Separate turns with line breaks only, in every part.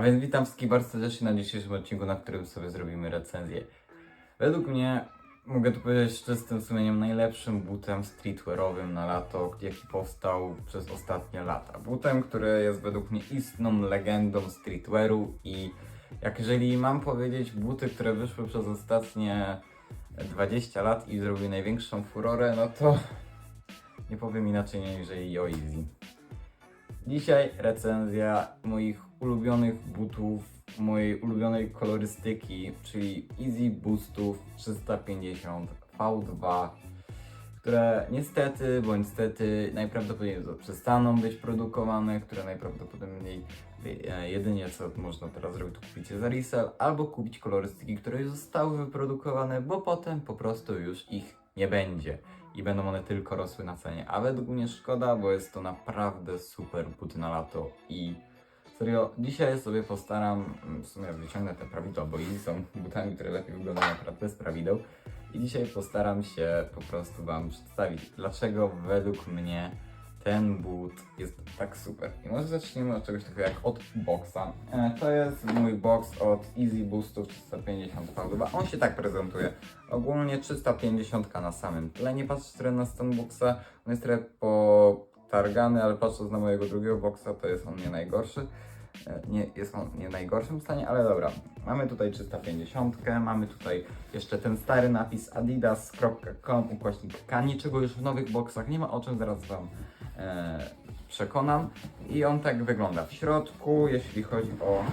A więc witam wszystkich bardzo serdecznie na dzisiejszym odcinku, na którym sobie zrobimy recenzję. Według mnie, mogę tu powiedzieć z czystym sumieniem, najlepszym butem streetwearowym na lato, jaki powstał przez ostatnie lata. Butem, który jest według mnie istną legendą streetwearu i jak jeżeli mam powiedzieć buty, które wyszły przez ostatnie 20 lat i zrobiły największą furorę, no to nie powiem inaczej niż Yo Easy. Dzisiaj recenzja moich ulubionych butów, mojej ulubionej kolorystyki, czyli Easy Boostów 350 V2, które niestety bądź stety najprawdopodobniej przestaną być produkowane, które najprawdopodobniej e, jedynie co można teraz zrobić to kupić je za resell albo kupić kolorystyki, które już zostały wyprodukowane, bo potem po prostu już ich nie będzie i będą one tylko rosły na cenie. A według mnie szkoda, bo jest to naprawdę super but na lato i serio, dzisiaj sobie postaram, mm, w sumie wyciągnę te prawidła, bo i są butami, które lepiej wyglądają naprawdę bez prawideł i dzisiaj postaram się po prostu Wam przedstawić, dlaczego według mnie ten but jest tak super. I może zaczniemy od czegoś takiego jak od boxa. E, To jest mój box od Easy Boostów 350 V2. On się tak prezentuje. Ogólnie 350 na samym tle. Nie patrzę trochę na stan boxa. On jest trochę potargany, ale patrząc na mojego drugiego boxa, to jest on nie najgorszy. E, Nie, jest on nie w najgorszym stanie, ale dobra. Mamy tutaj 350, mamy tutaj jeszcze ten stary napis adidas.com ukośnik K. Niczego już w nowych boxach nie ma, o czym zaraz Wam e, przekonam. I on tak wygląda w środku, jeśli chodzi o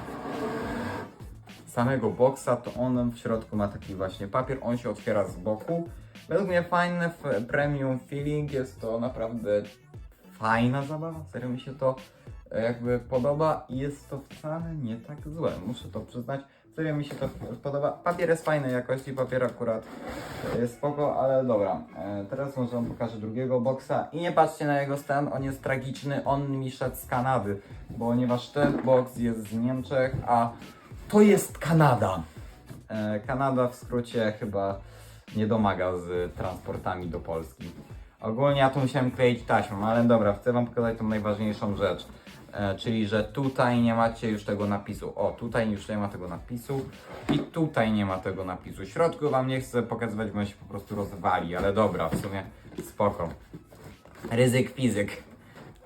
samego boxa, to on w środku ma taki właśnie papier, on się otwiera z boku. Według mnie fajny premium feeling, jest to naprawdę fajna zabawa, serio mi się to jakby podoba i jest to wcale nie tak złe, muszę to przyznać. Serio mi się to podoba. Papier jest fajnej jakości, papier akurat jest spoko, ale dobra. E, teraz może wam pokażę drugiego boxa i nie patrzcie na jego stan, on jest tragiczny, on mi szedł z Kanady, ponieważ ten box jest z Niemczech, a to jest Kanada. E, Kanada w skrócie chyba nie domaga z transportami do Polski. Ogólnie ja tu musiałem kleić taśmą, ale dobra, chcę wam pokazać tą najważniejszą rzecz. E, czyli, że tutaj nie macie już tego napisu. O, tutaj już nie ma tego napisu i tutaj nie ma tego napisu. W środku wam nie chcę pokazywać, bo on się po prostu rozwali, ale dobra, w sumie spoko. Ryzyk fizyk.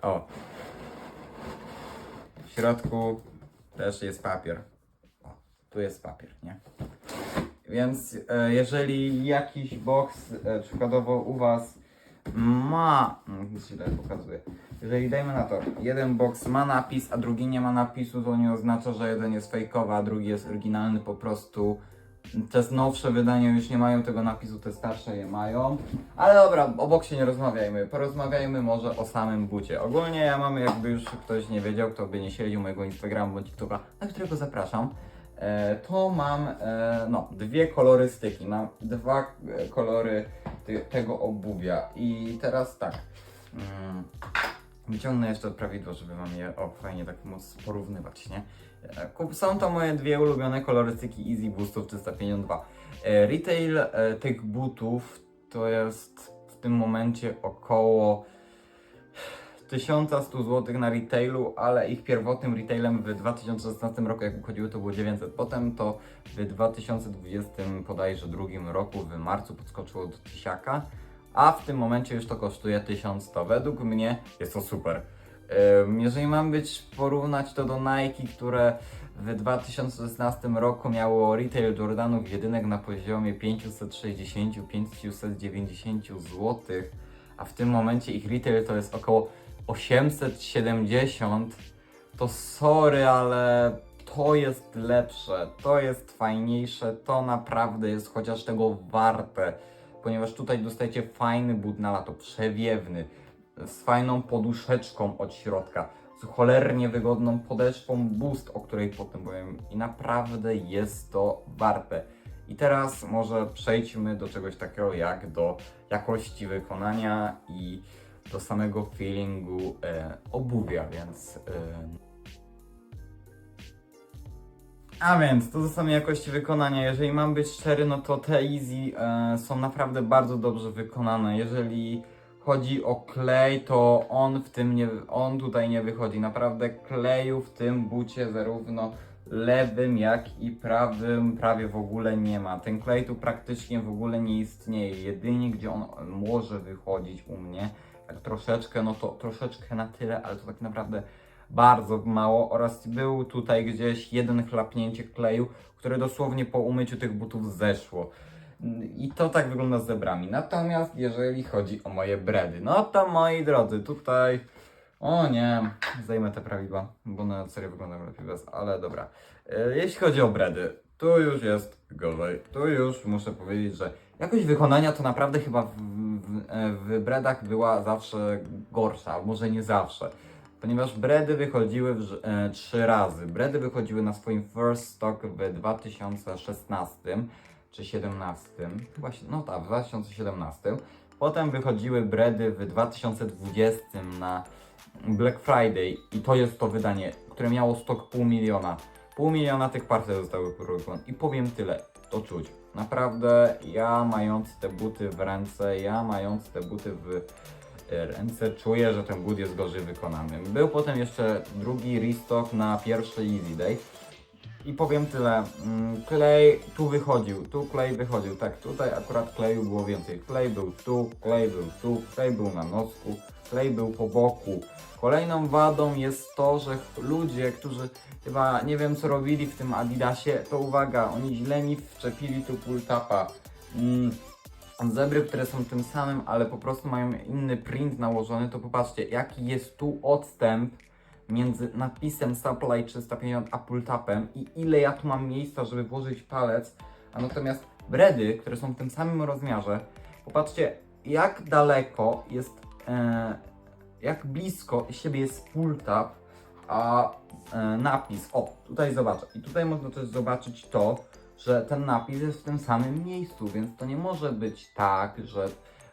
O. W środku też jest papier. O, tu jest papier, nie? Więc e, jeżeli jakiś box e, przykładowo u Was ma, źle pokazuję, jeżeli dajmy na to, jeden box ma napis, a drugi nie ma napisu, to nie oznacza, że jeden jest fejkowy, a drugi jest oryginalny, po prostu te nowsze wydania już nie mają tego napisu, te starsze je mają. Ale dobra, o boksie nie rozmawiajmy, porozmawiajmy może o samym bucie. Ogólnie ja mam, jakby już ktoś nie wiedział, kto by nie śledził mojego Instagramu bądź TikToka, na którego zapraszam, e, to mam e, no, dwie kolorystyki, mam dwa e, kolory tego obuwia i teraz tak, mm, wyciągnę jeszcze prawidło, żeby wam je o, fajnie tak móc porównywać, nie? E, Są to moje dwie ulubione kolorystyki Easy Boostów 352. E, Retail e, tych butów to jest w tym momencie około 1100 zł na retailu, ale ich pierwotnym retailem w 2016 roku, jak uchodziły, to było 900. Potem to w 2020 bodajże drugim roku, w marcu podskoczyło do tysiaka, a w tym momencie już to kosztuje 1100. Według mnie jest to super. Jeżeli mam być porównać to do Nike, które w 2016 roku miało retail Jordanów jedynek na poziomie 560-590 zł, a w tym momencie ich retail to jest około 870, to sorry, ale to jest lepsze, to jest fajniejsze, to naprawdę jest chociaż tego warte, ponieważ tutaj dostajecie fajny but na lato, przewiewny, z fajną poduszeczką od środka, z cholernie wygodną podeszwą boost, o której potem powiem i naprawdę jest to warte. I teraz może przejdźmy do czegoś takiego jak do jakości wykonania i do samego feelingu e, obuwia, więc... E, a więc, to do samej jakości wykonania. Jeżeli mam być szczery, no to te Easy e, są naprawdę bardzo dobrze wykonane. Jeżeli chodzi o klej, to on w tym nie, on tutaj nie wychodzi. Naprawdę kleju w tym bucie zarówno lewym, jak i prawym prawie w ogóle nie ma. Ten klej tu praktycznie w ogóle nie istnieje. Jedynie gdzie on może wychodzić u mnie, troszeczkę, no to troszeczkę na tyle, ale to tak naprawdę bardzo mało oraz był tutaj gdzieś jeden chlapnięcie kleju, które dosłownie po umyciu tych butów zeszło. I to tak wygląda z zebrami. Natomiast jeżeli chodzi o moje bredy, no to moi drodzy, tutaj. O nie, zajmę te prawidła, bo na serio wyglądam lepiej bez, ale dobra. E, Jeśli chodzi o bredy, tu już jest gorzej. Tu już muszę powiedzieć, że jakość wykonania to naprawdę chyba w, w, w bredach była zawsze gorsza, albo może nie zawsze. Ponieważ bredy wychodziły w, e, trzy razy. Bredy wychodziły na swoim first stock w 2016 czy 17. Chyba, się- no tak, w 2017. Potem wychodziły bredy w 2020 na Black Friday i to jest to wydanie, które miało stok pół miliona. Pół miliona tych partii zostały produkowane i powiem tyle, to czuć. Naprawdę ja mając te buty w ręce, ja mając te buty w e, ręce, czuję, że ten but jest gorzej wykonany. Był potem jeszcze drugi restock na pierwszy Easy Day. I powiem tyle, mm, klej tu wychodził, tu klej wychodził, tak, tutaj akurat kleju było więcej. Klej był tu, klej był tu, klej był na nosku, klej był po boku. Kolejną wadą jest to, że ludzie, którzy chyba nie wiem co robili w tym Adidasie, to uwaga, oni źle mi wczepili tu pull-tapa. Mm, zebry, które są tym samym, ale po prostu mają inny print nałożony, to popatrzcie, jaki jest tu odstęp między napisem Supply 350 a pull-tapem i ile ja tu mam miejsca, żeby włożyć palec, a natomiast bredy, które są w tym samym rozmiarze, popatrzcie, jak daleko jest, e, jak blisko siebie jest pull-tap, a e, napis, o, tutaj zobaczę, i tutaj można też zobaczyć to, że ten napis jest w tym samym miejscu, więc to nie może być tak, że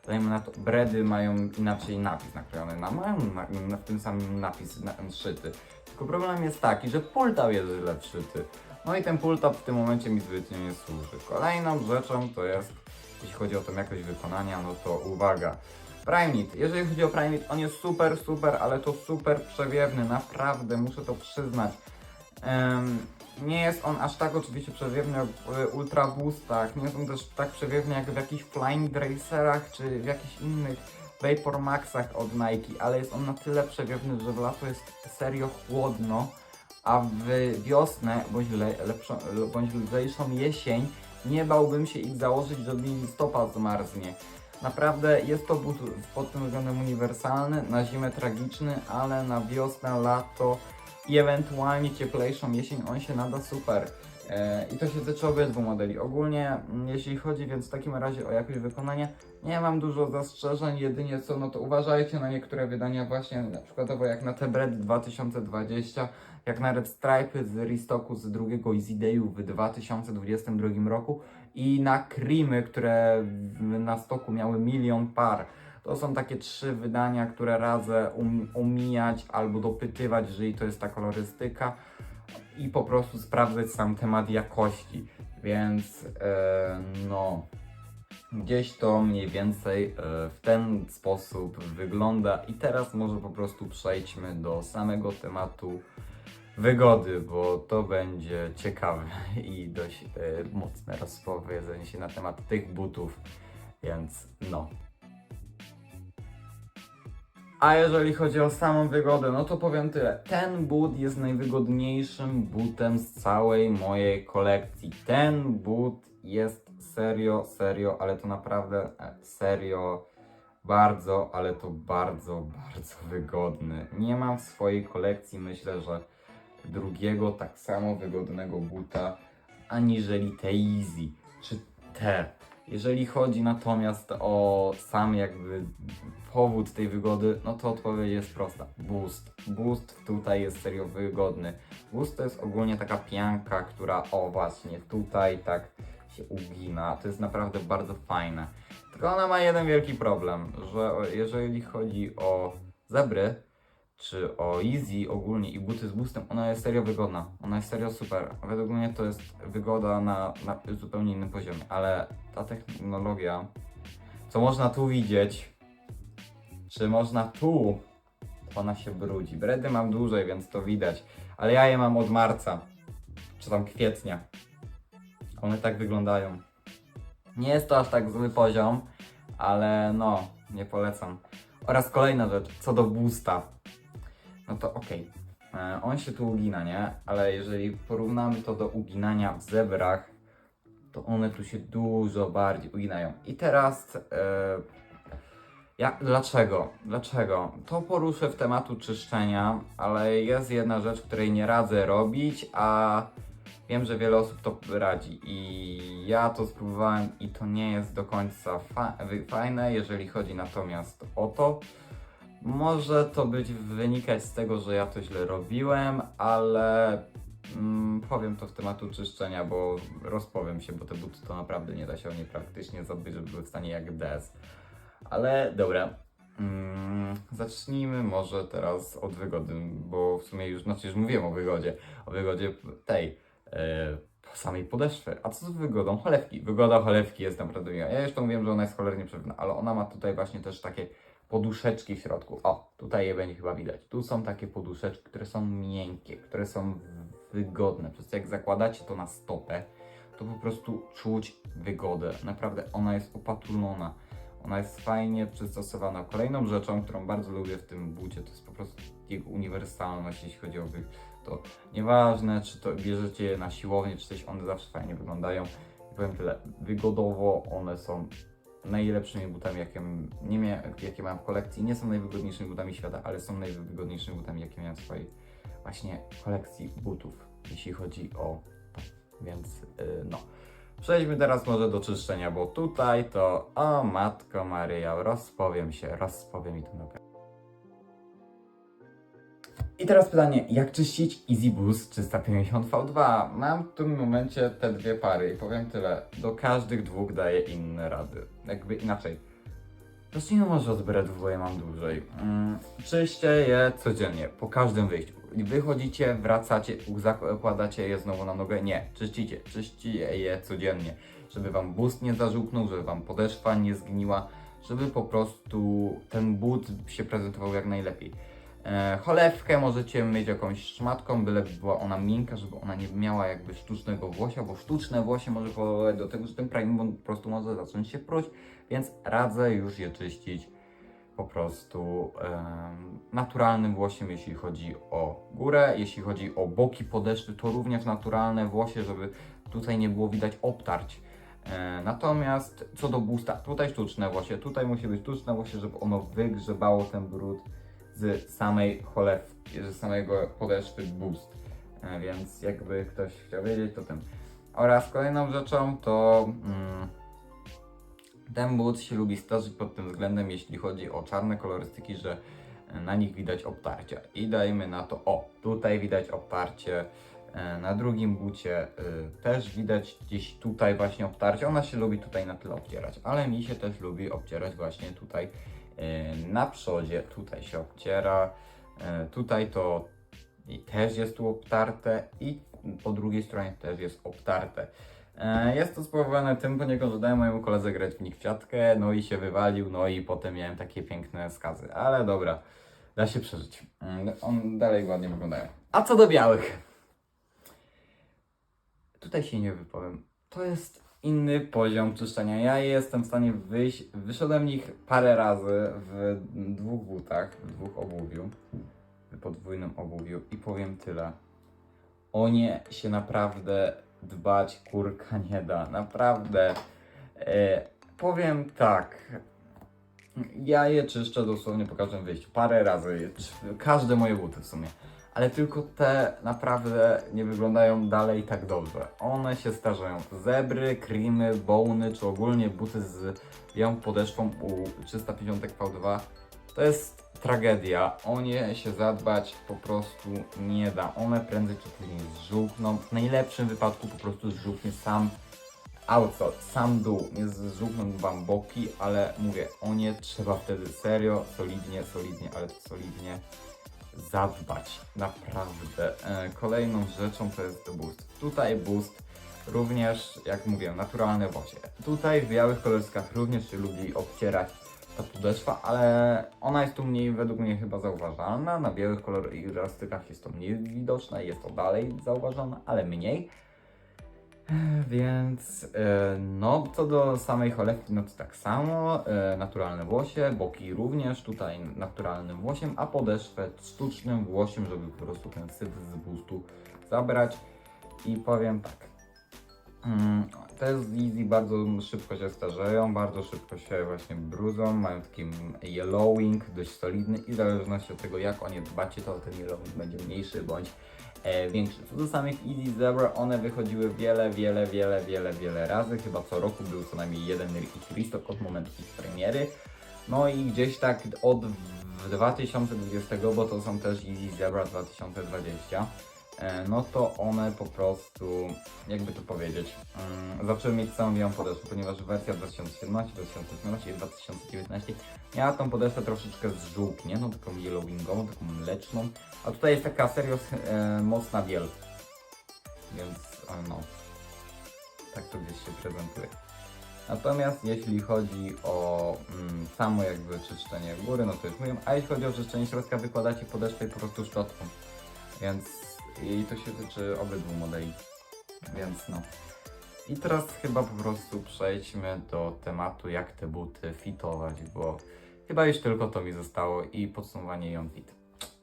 dajmy na to, bredy mają inaczej napis naklejony, na, mają na, w tym samym napis na, szyty. Tylko problem jest taki, że pultap jest źle wszyty. No i ten pultap w tym momencie mi zbytnio nie służy. Kolejną rzeczą to jest, jeśli chodzi o tą jakość wykonania, no to uwaga. Primeit. Jeżeli chodzi o Primeit, on jest super, super, ale to super przewiewny, naprawdę, muszę to przyznać. Em, nie jest on aż tak oczywiście przewiewny jak w Ultra Boostach, nie jest on też tak przewiewny jak w jakichś Flying Racerach czy w jakichś innych Vapor Maxach od Nike, ale jest on na tyle przewiewny, że w lato jest serio chłodno, a w wiosnę bądź, le, lepszą, bądź lżejszą jesień nie bałbym się ich założyć, że mi listopad zmarznie. Naprawdę jest to but pod tym względem uniwersalny, na zimę tragiczny, ale na wiosnę, lato i ewentualnie cieplejszą jesień on się nada super. E, I to się tyczy obydwu modeli. Ogólnie, mm, jeśli chodzi więc w takim razie o jakość wykonania, nie mam dużo zastrzeżeń, jedynie co, no to uważajcie na niektóre wydania właśnie, na przykładowo jak na Tebred 2020, jak na Red Stripe z restocku z drugiego Easy Dayu w 2022 roku i na Creamy, które na stoku miały milion par. To są takie trzy wydania, które radzę um, omijać albo dopytywać, jeżeli to jest ta kolorystyka i po prostu sprawdzać sam temat jakości. Więc e, no, gdzieś to mniej więcej e, w ten sposób wygląda. I teraz może po prostu przejdźmy do samego tematu wygody, bo to będzie ciekawe i dość e, mocne rozpowiedzenie się na temat tych butów. Więc no. A jeżeli chodzi o samą wygodę, no to powiem tyle. Ten but jest najwygodniejszym butem z całej mojej kolekcji. Ten but jest serio, serio, ale to naprawdę e, serio bardzo, ale to bardzo, bardzo wygodny. Nie mam w swojej kolekcji, myślę, że drugiego tak samo wygodnego buta, aniżeli te Easy, czy te. Jeżeli chodzi natomiast o sam jakby powód tej wygody, no to odpowiedź jest prosta. Boost. Boost tutaj jest serio wygodny. Boost to jest ogólnie taka pianka, która o właśnie tutaj tak się ugina. To jest naprawdę bardzo fajne. Tylko ona ma jeden wielki problem, że jeżeli chodzi o zebry, czy o Easy ogólnie i buty z boostem, ona jest serio wygodna. Ona jest serio super. Według mnie to jest wygoda na, na zupełnie innym poziomie, ale ta technologia, co można tu widzieć, czy można tu? Ona się brudzi. Bredy mam dłużej, więc to widać. Ale ja je mam od marca. Czy tam kwietnia. One tak wyglądają. Nie jest to aż tak zły poziom, ale no, nie polecam. Oraz kolejna rzecz, co do boosta. No to okej. E, On się tu ugina, nie? Ale jeżeli porównamy to do uginania w zebrach, to one tu się dużo bardziej uginają. I teraz e, ja, dlaczego? Dlaczego? To poruszę w tematu czyszczenia, ale jest jedna rzecz, której nie radzę robić, a wiem, że wiele osób to radzi. I ja to spróbowałem i to nie jest do końca fa- fajne, jeżeli chodzi natomiast o to. Może to być wynikać z tego, że ja to źle robiłem, ale mm, powiem to w tematu czyszczenia, bo rozpowiem się, bo te buty to naprawdę nie da się o nie praktycznie zabyć, żeby były w stanie jak DS. Ale dobra. Mm, zacznijmy może teraz od wygody, bo w sumie już, znaczy już mówiłem o wygodzie, o wygodzie tej, e, samej podeszwy. A co z wygodą cholewki? Wygoda cholewki jest naprawdę miła. Ja jeszcze mówiłem, że ona jest cholernie przewidna, ale ona ma tutaj właśnie też takie poduszeczki w środku. O, tutaj je będzie chyba widać. Tu są takie poduszeczki, które są miękkie, które są wygodne. Przez jak zakładacie to na stopę, to po prostu czuć wygodę. Naprawdę ona jest opatulona. Ona jest fajnie przystosowana. Kolejną rzeczą, którą bardzo lubię w tym bucie, to jest po prostu jego uniwersalność, jeśli chodzi o wy... to nieważne, czy to bierzecie je na siłownię, czy coś, one zawsze fajnie wyglądają. I powiem tyle, wygodowo one są najlepszymi butami, jakie, nie mia- jakie mam w kolekcji. Nie są najwygodniejszymi butami świata, ale są najwygodniejszymi butami, jakie miałem w swojej właśnie kolekcji butów, jeśli chodzi o to. Więc yy, no. Przejdźmy teraz może do czyszczenia, bo tutaj to, o matko Maryja, rozpowiem się, rozpowiem i to naprawdę. I teraz pytanie, jak czyścić Easy Boost 350 V2? Mam w tym momencie te dwie pary i powiem tyle, do każdych dwóch daję inne rady. Jakby inaczej. Zacznijmy może od breadów, bo je mam dłużej. Mm, czyście je codziennie, po każdym wyjściu. Wychodzicie, wracacie, zakładacie je znowu na nogę. Nie, czyścicie, czyścicie je codziennie, żeby wam boost nie zażółknął, żeby wam podeszwa nie zgniła, żeby po prostu ten but się prezentował jak najlepiej. E, cholewkę możecie myć jakąś szmatką, byle była ona miękka, żeby ona nie miała jakby sztucznego włosia, bo sztuczne włosie może powodować do tego, że ten prime po prostu może zacząć się pruć, więc radzę już je czyścić po prostu em, naturalnym włosiem, jeśli chodzi o górę, jeśli chodzi o boki podeszwy, to również naturalne włosie, żeby tutaj nie było widać obtarć. E, natomiast co do boosta, tutaj sztuczne włosie, tutaj musi być sztuczne włosie, żeby ono wygrzebało ten brud z samej cholewki, z samego podeszwy boost. E, więc jakby ktoś chciał wiedzieć, to ten. Oraz kolejną rzeczą to mm, ten but się lubi starzyć pod tym względem, jeśli chodzi o czarne kolorystyki, że e, na nich widać obtarcia. I dajmy na to, o, tutaj widać obtarcie, e, na drugim bucie też widać gdzieś tutaj właśnie obtarcie. Ona się lubi tutaj na tyle obcierać, ale mi się też lubi obcierać właśnie tutaj na przodzie. Tutaj się obciera, e, tutaj to też jest tu obtarte i po drugiej stronie też jest obtarte. E, Jest to spowodowane tym poniekąd, że dałem mojemu koledze grać w nich w ciatkę, no i się wywalił, no i potem miałem takie piękne skazy. Ale dobra, da się przeżyć. On dalej ładnie wyglądają. A co do białych? Tutaj się nie wypowiem. To jest inny poziom czyszczenia. Ja jestem w stanie wyjść, wyszedłem nich parę razy w dwóch butach, w dwóch obuwiu, w podwójnym obuwiu i powiem tyle. O nie się naprawdę dbać kurka nie da. Naprawdę. E, powiem tak. Ja je czyszczę dosłownie po każdym wyjściu. Parę razy. Każde moje buty w sumie. Ale tylko te naprawdę nie wyglądają dalej tak dobrze. One się starzeją. Zebry, creamy, bony, czy ogólnie buty z białą podeszwą u 350 V2 to jest tragedia. O nie się zadbać po prostu nie da. One prędzej czy później zżółkną. W najlepszym wypadku po prostu zżółknie sam outside, sam dół. Nie zżółkną wam boki, ale mówię, o nie trzeba wtedy serio, solidnie, solidnie, ale solidnie zadbać. Naprawdę. E, kolejną rzeczą to jest boost. Tutaj boost również, jak mówiłem, naturalne wocie. Tutaj w białych kolorskach również się lubi obcierać ta podeszwa, ale ona jest tu mniej według mnie chyba zauważalna. Na białych kolorystykach jest to mniej widoczne, jest to dalej zauważalne, ale mniej. Więc e, no, co do samej cholewki, no to tak samo, e, naturalne włosie, boki również, tutaj naturalnym włosiem, a podeszwę sztucznym włosiem, żeby po prostu ten syf z bustu zabrać. I powiem tak, mm, te z Easy bardzo szybko się starzeją, bardzo szybko się właśnie brudzą, mają taki yellowing dość solidny i w zależności od tego jak o nie dbacie, to ten yellowing będzie mniejszy bądź e, większy. Co do samych Easy Zebra, one wychodziły wiele, wiele, wiele, wiele, wiele razy. Chyba co roku był co najmniej jeden ich restock od momentu ich premiery. No i gdzieś tak od w 2020, bo to są też Easy Zebra 2020, e, no to one po prostu, jakby to powiedzieć, mm, zaczęły mieć całą białą podeszwę, ponieważ wersja 2017, 2018 i 2019 miała tą podeszwę troszeczkę zżółkniętą, taką yellowingową, taką mleczną, a tutaj jest taka serio e, mocna biel. Więc e, no, tak to gdzieś się prezentuje. Natomiast jeśli chodzi o mm, samo jakby czyszczenie góry, no to już mówiłem, a jeśli chodzi o czyszczenie środka, wykładacie podeszwę po prostu szczotką. Więc i to się tyczy obydwu modeli. Więc no. I teraz chyba po prostu przejdźmy do tematu, jak te buty fitować, bo chyba już tylko to mi zostało i podsumowanie Jon Fit.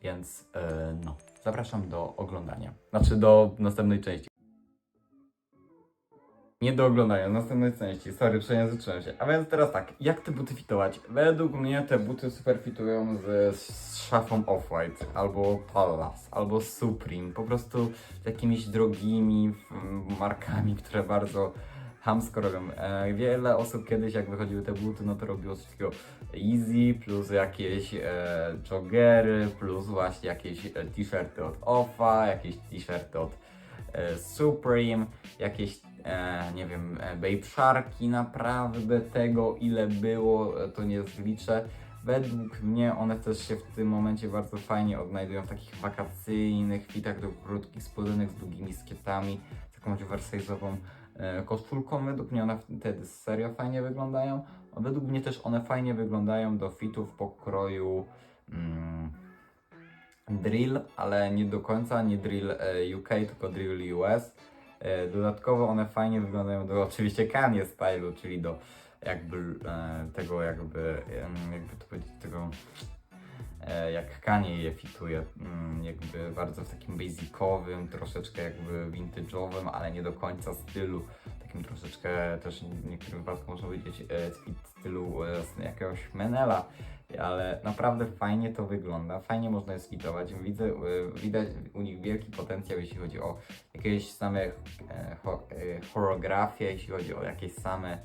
Więc e, no, zapraszam do oglądania. Znaczy do następnej części. Nie do oglądania, następnej części. Sorry, przejęzyczyłem się. A więc teraz tak, jak te buty fitować? Według mnie te buty super fitują z, z szafą Off-White, albo Pallas, albo Supreme. Po prostu jakimiś drogimi mm, markami, które bardzo hamsko robią. E, wiele osób kiedyś jak wychodziły te buty, no to robiło coś takiego easy, plus jakieś e, joggery, plus właśnie jakieś e, t-shirty od Offa, jakieś t-shirty od e, Supreme, jakieś e, nie wiem, e, Babe Sharki, naprawdę tego ile było, e, to nie zliczę. Według mnie one też się w tym momencie bardzo fajnie odnajdują w takich wakacyjnych fitach do krótkich spodenek z długimi skietami, z jakąś oversize'ową e, koszulką. Według mnie one wtedy serio fajnie wyglądają. Według mnie też one fajnie wyglądają do fitów pokroju mm, drill, ale nie do końca, nie drill e, UK, tylko drill US. E, Dodatkowo one fajnie wyglądają do oczywiście Kanye stylu, czyli do jakby e, tego jakby, jakby to powiedzieć, tego e, jak Kanye je fituje, mm, jakby bardzo w takim basicowym, troszeczkę jakby vintage'owym, ale nie do końca stylu, takim troszeczkę też w niektórym wypadku można powiedzieć e, fit stylu e, jakiegoś Menela, ale naprawdę fajnie to wygląda, fajnie można je sfitować, widzę, e, widać u nich wielki potencjał, jeśli chodzi o jakieś same e, cho, e, choreografie, jeśli chodzi o jakieś same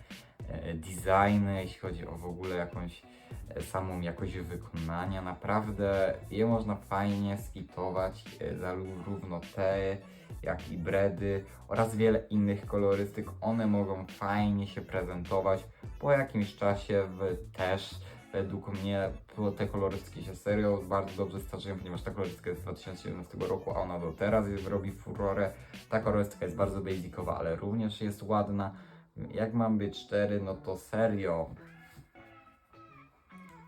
e, designy, jeśli chodzi o w ogóle jakąś e, samą jakość wykonania. Naprawdę je można fajnie sfitować, e, zarówno te, jak i bredy oraz wiele innych kolorystyk. One mogą fajnie się prezentować. Po jakimś czasie w też według mnie te kolorystyki się serio bardzo dobrze starzeją, ponieważ ta kolorystyka jest z 2017 roku, a ona do teraz robi furorę. Ta kolorystyka jest bardzo basicowa, ale również jest ładna. Jak mam być szczery, no to serio.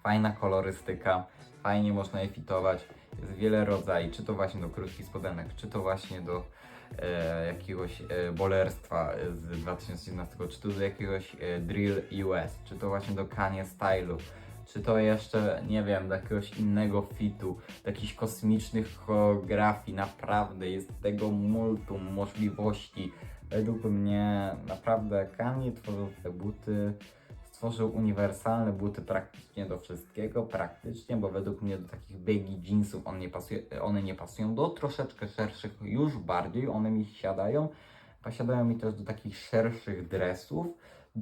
Fajna kolorystyka, fajnie można je fitować. Jest wiele rodzajów, czy to właśnie do krótkich spodenek, czy to właśnie do e, jakiegoś e, bolerstwa z 2017, czy to do jakiegoś e, drill US, czy to właśnie do Kanye stylu, czy to jeszcze, nie wiem, do jakiegoś innego fitu, do jakichś kosmicznych choreografii. Naprawdę jest tego multum możliwości. Według mnie naprawdę Kanye tworzył te buty, stworzył uniwersalne buty praktycznie do wszystkiego, praktycznie, bo według mnie do takich baggy jeansów on nie pasuje, one nie pasują, do troszeczkę szerszych już bardziej, one mi siadają, posiadają mi też do takich szerszych dresów,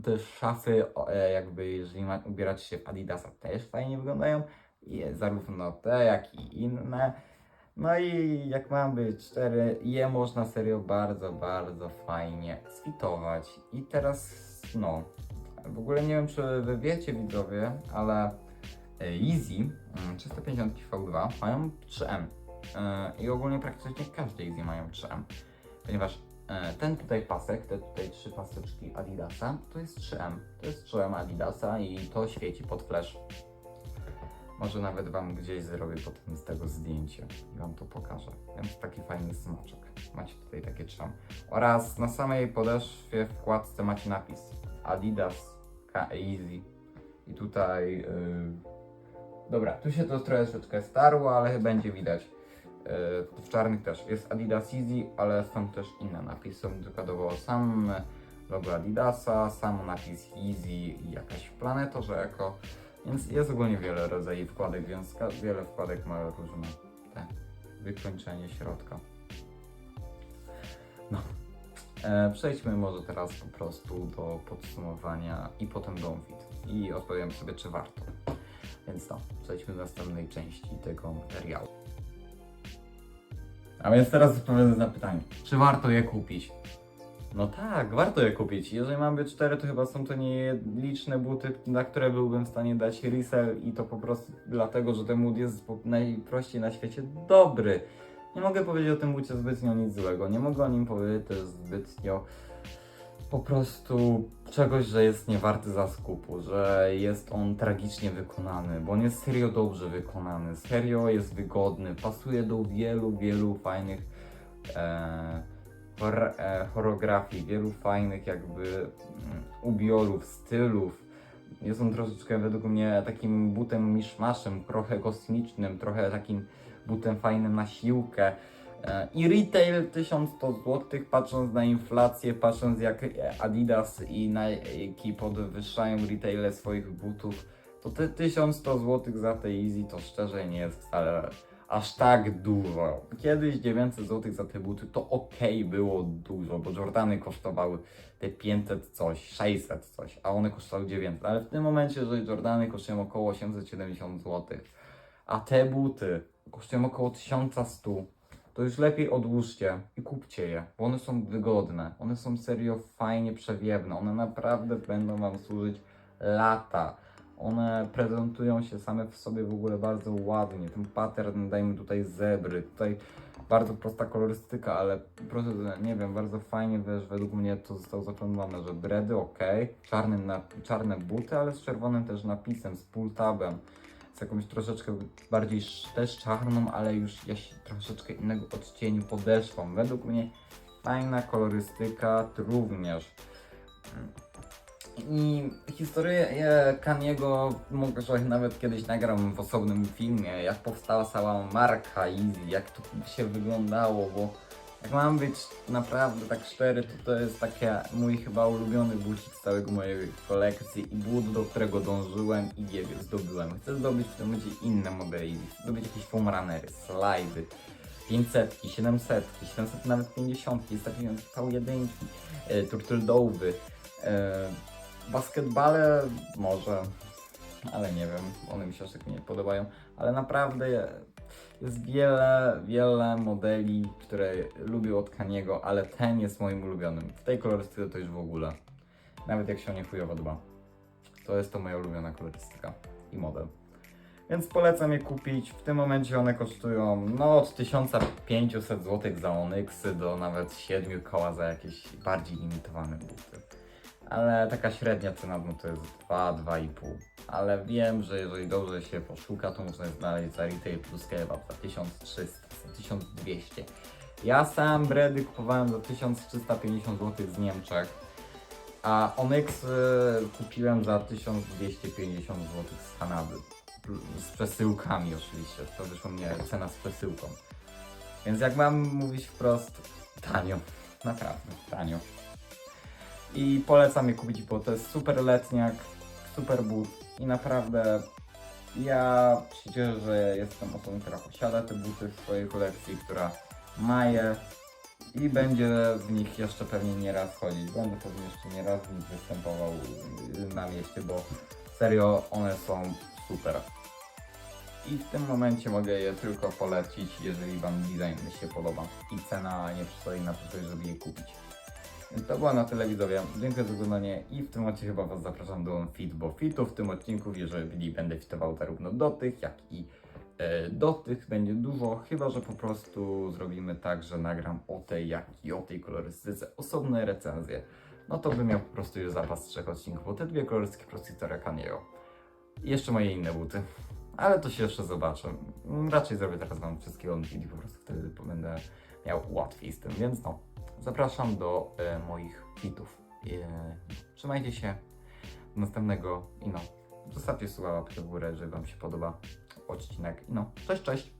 te szafy, e, jakby jeżeli ma, ubierać się w Adidasa też fajnie wyglądają, i zarówno te, jak i inne. No i jak mam być szczery, je można serio bardzo, bardzo fajnie sfitować. I teraz, no, w ogóle nie wiem, czy wy wiecie widzowie, ale Easy mm, 350 V2 mają 3M. E, I ogólnie praktycznie każde Easy mają 3M. Ponieważ E, Ten tutaj pasek, te tutaj trzy paseczki Adidasa, to jest 3M. To jest 3M Adidasa i to świeci pod flash. Może nawet Wam gdzieś zrobię potem z tego zdjęcie i Wam to pokażę. Więc taki fajny smaczek. Macie tutaj takie trzem. Oraz na samej podeszwie wkładce macie napis Adidas K Easy. I tutaj... Yy... Dobra, tu się to troszeczkę starło, ale będzie widać. Yy, w czarnych też jest Adidas Easy, ale są też inne napisy. Są przykładowo sam logo Adidasa, sam napis Easy i jakaś planetorze jako. Więc jest ogólnie wiele rodzajów wkładek, więc wiele wkładek ma różne te wykończenie środka. No. E, przejdźmy może teraz po prostu do podsumowania i potem do fit. I odpowiem sobie, czy warto. Więc no, przejdźmy do następnej części tego materiału. A więc teraz odpowiadam na pytanie, czy warto je kupić? No tak, warto je kupić. Jeżeli mam być 4, to chyba są to nieliczne buty, na które byłbym w stanie dać resell i to po prostu dlatego, że ten but jest najprościej na świecie dobry. Nie mogę powiedzieć o tym bucie zbytnio nic złego, nie mogę o nim powiedzieć też zbytnio po prostu czegoś, że jest niewarty za skupu, że jest on tragicznie wykonany, bo on jest serio dobrze wykonany, serio jest wygodny, pasuje do wielu, wielu fajnych e, e, choreografii, wielu fajnych jakby mm, ubiorów, stylów. Jest on troszeczkę według mnie takim butem miszmaszem, trochę kosmicznym, trochę takim butem fajnym na siłkę. E, I retail 1100 zł, patrząc na inflację, patrząc jak Adidas i Nike podwyższają retaile swoich butów, to te 1100 zł za te Easy to szczerze nie jest wcale aż tak dużo. Kiedyś 900 zł za te buty to ok było dużo, bo Jordany kosztowały te 500 coś, 600 coś, a one kosztowały 900. Ale w tym momencie, że Jordany kosztują około 870 zł, a te buty kosztują około 1100, to już lepiej odłóżcie i kupcie je, bo one są wygodne, one są serio fajnie przewiewne, one naprawdę będą Wam służyć lata. One prezentują się same w sobie w ogóle bardzo ładnie. Ten pattern, dajmy tutaj zebry, tutaj bardzo prosta kolorystyka, ale proszę, nie wiem, bardzo fajnie wiesz, według mnie to zostało zaplanowane, że bredy ok, czarny na, czarne buty, ale z czerwonym też napisem, z pull tabem, jakąś troszeczkę bardziej też czarną, ale już jaś, troszeczkę innego odcieniu podeszwą. Według mnie fajna kolorystyka również. I historię e, Kaniego może nawet kiedyś nagram w osobnym filmie, jak powstała cała marka Easy, jak to się wyglądało, bo jak mam być naprawdę tak szczery, to to jest takie mój chyba ulubiony bucik z całego mojej kolekcji i but, do którego dążyłem i je zdobyłem. Chcę zdobyć w tym momencie inne modele zdobyć jakieś foam runnery, slajdy, 500, 700, 700 nawet 50, stawiłem V1, e, turtle dove'y, e, basketbale może, ale nie wiem, one mi się aż tak nie podobają, ale naprawdę jest wiele, wiele modeli, które lubię od Kaniego, ale ten jest moim ulubionym. W tej kolorystyce to już w ogóle. Nawet jak się o nie chujowo dba. To jest to moja ulubiona kolorystyka i model. Więc polecam je kupić. W tym momencie one kosztują no od 1500 zł za Onyxy do nawet 7 koła za jakieś bardziej limitowane buty. Ale taka średnia cena no to jest 2, 2,5. Ale wiem, że jeżeli dobrze się poszuka, to można znaleźć za retail plus kebab za 1300, za 1200. Ja sam bredy kupowałem za 1350 zł z Niemczech, a Onyx y, kupiłem za 1250 zł z Kanady. Z przesyłkami oczywiście, to wyszło mnie cena z przesyłką. Więc jak mam mówić wprost, tanio. Naprawdę, tanio. I polecam je kupić, bo to jest super letniak, super but i naprawdę ja się cieszę, że jestem osobą, która posiada te buty w swojej kolekcji, która ma je i będzie w nich jeszcze pewnie nie raz chodzić. Będę pewnie jeszcze nie raz w nich występował y, na mieście, bo serio one są super. I w tym momencie mogę je tylko polecić, jeżeli Wam design się podoba i cena nie przystoi na to, żeby je kupić. Więc to było na tyle widzowie. Dziękuję za oglądanie i w tym momencie chyba Was zapraszam do Fit, bo Fitu w tym odcinku, jeżeli będę fitował zarówno do tych, jak i E, Do tych będzie dużo, chyba że po prostu zrobimy tak, że nagram o tej, jak i o tej kolorystyce osobne recenzje. No to bym miał po prostu już zapas trzech odcinków, bo te dwie prostu historia Kaniego. I jeszcze moje inne buty. Ale to się jeszcze zobaczę. Mm, Raczej zrobię teraz wam wszystkie odcinki, po prostu wtedy będę miał łatwiej z tym, więc no. Zapraszam do e, moich tweetów. E, trzymajcie się. Do następnego i no. Zostawcie suba łapkę w górę, jeżeli wam się podoba odcinek. I no, cześć, cześć!